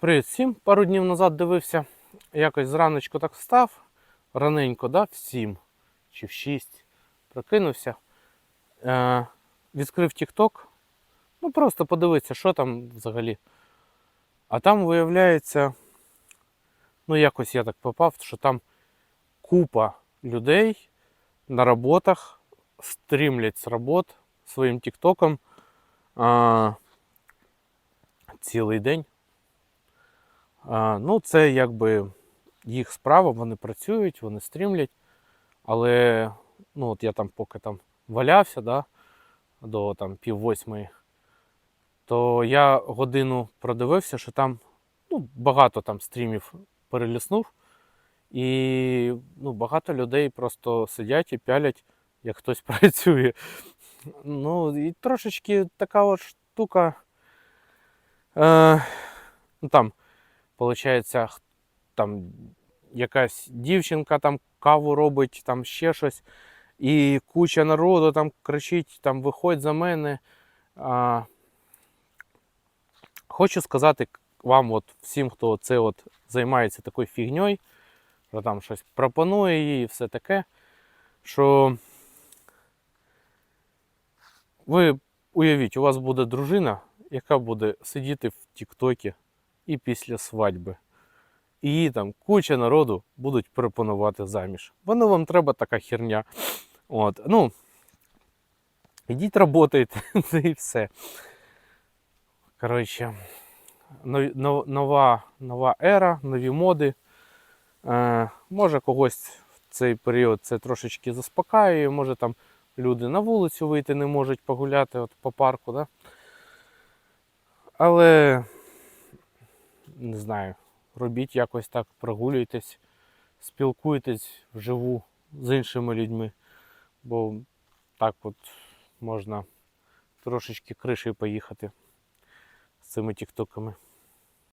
Привіт всім. Пару днів назад дивився, якось зраночку так встав, раненько, да, в 7 чи в 6, прокинувся, е, відкрив TikTok, ну просто подивитися, що там взагалі. А там виявляється, ну якось я так попав, що там купа людей на роботах стрімлять з робот своїм TikTokом е, цілий день. Ну, це якби їх справа, вони працюють, вони стрімлять. Але ну, от я там поки там валявся да, до там, пів восьмої, то я годину продивився, що там ну, багато там стрімів переліснув. І ну, багато людей просто сидять і пялять, як хтось працює. Ну, і трошечки така от штука. Е, ну, там, Получається, там якась дівчинка там каву робить, там ще щось, і куча народу там кричить, там виходь за мене. А, хочу сказати вам, от, всім, хто це от займається такою фігньою, що там щось пропонує їй і все таке, що ви уявіть, у вас буде дружина, яка буде сидіти в Тіктокі і після свадьби. І їй там куча народу будуть пропонувати заміж. Воно вам треба така херня. От, ну, ідіть работайте, це і все. Коротше, нова, нова ера, нові моди. Е, може когось в цей період це трошечки заспокаює, може там люди на вулицю вийти не можуть погуляти от по парку. Да? Але не знаю, робіть якось так, прогулюйтесь, спілкуйтесь вживу з іншими людьми, бо так от можна трошечки кришею поїхати з цими тіктоками.